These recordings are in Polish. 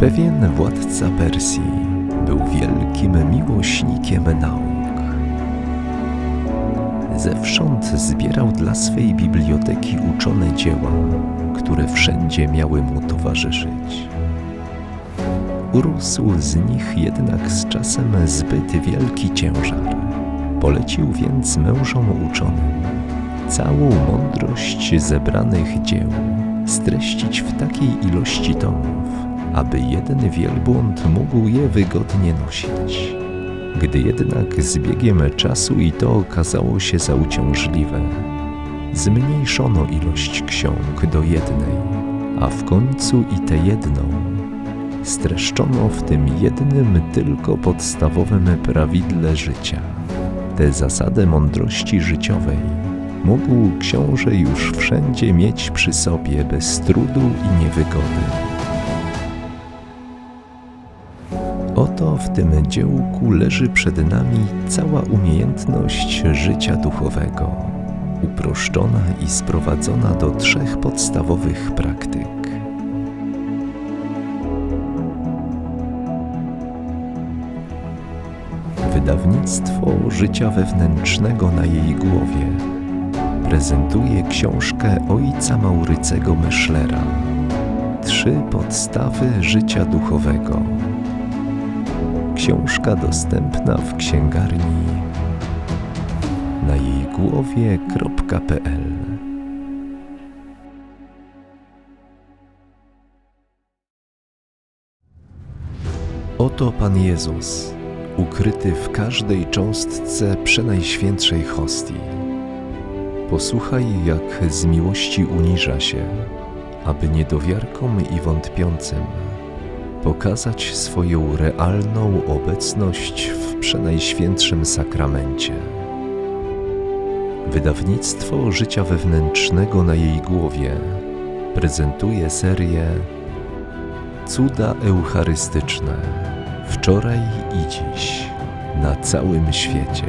Pewien władca Persji był wielkim miłośnikiem nauk. Zewsząd zbierał dla swej biblioteki uczone dzieła, które wszędzie miały mu towarzyszyć. Urósł z nich jednak z czasem zbyt wielki ciężar. Polecił więc mężom uczonym całą mądrość zebranych dzieł streścić w takiej ilości tomów, aby jeden wielbłąd mógł je wygodnie nosić. Gdy jednak z biegiem czasu i to okazało się za uciążliwe, zmniejszono ilość ksiąg do jednej, a w końcu i tę jedną streszczono w tym jednym tylko podstawowym prawidle życia. Tę zasadę mądrości życiowej mógł książę już wszędzie mieć przy sobie bez trudu i niewygody. Oto w tym dziełku leży przed nami cała umiejętność życia duchowego, uproszczona i sprowadzona do trzech podstawowych praktyk. Wydawnictwo życia wewnętrznego na jej głowie prezentuje książkę ojca Maurycego Myślera Trzy podstawy życia duchowego. Książka dostępna w księgarni na jej głowie.pl Oto Pan Jezus, ukryty w każdej cząstce przenajświętszej hostii. Posłuchaj, jak z miłości uniża się, aby niedowiarkom i wątpiącym pokazać swoją realną obecność w przenajświętszym sakramencie. Wydawnictwo życia wewnętrznego na jej głowie prezentuje serię Cuda Eucharystyczne wczoraj i dziś na całym świecie.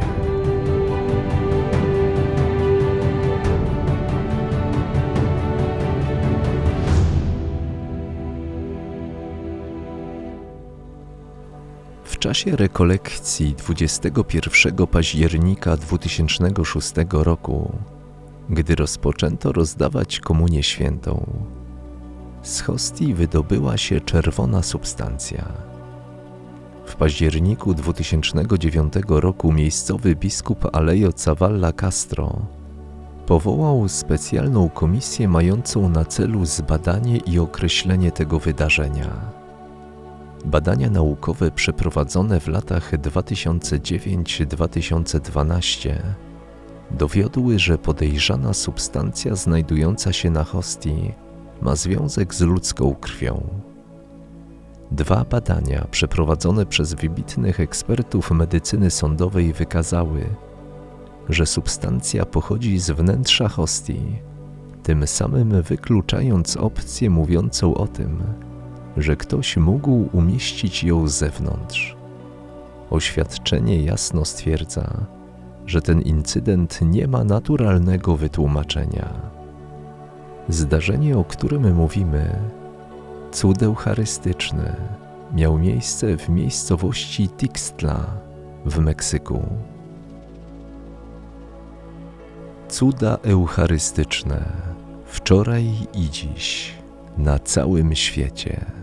Czasie rekolekcji 21 października 2006 roku, gdy rozpoczęto rozdawać komunię świętą, z hostii wydobyła się czerwona substancja. W październiku 2009 roku miejscowy biskup Alejo Cavalla Castro powołał specjalną komisję mającą na celu zbadanie i określenie tego wydarzenia. Badania naukowe przeprowadzone w latach 2009-2012 dowiodły, że podejrzana substancja znajdująca się na hostii ma związek z ludzką krwią. Dwa badania przeprowadzone przez wybitnych ekspertów medycyny sądowej wykazały, że substancja pochodzi z wnętrza hostii, tym samym wykluczając opcję mówiącą o tym, że ktoś mógł umieścić ją zewnątrz. Oświadczenie jasno stwierdza, że ten incydent nie ma naturalnego wytłumaczenia. Zdarzenie, o którym mówimy, cud eucharystyczny, miał miejsce w miejscowości Tixtla w Meksyku. Cuda eucharystyczne wczoraj i dziś na całym świecie.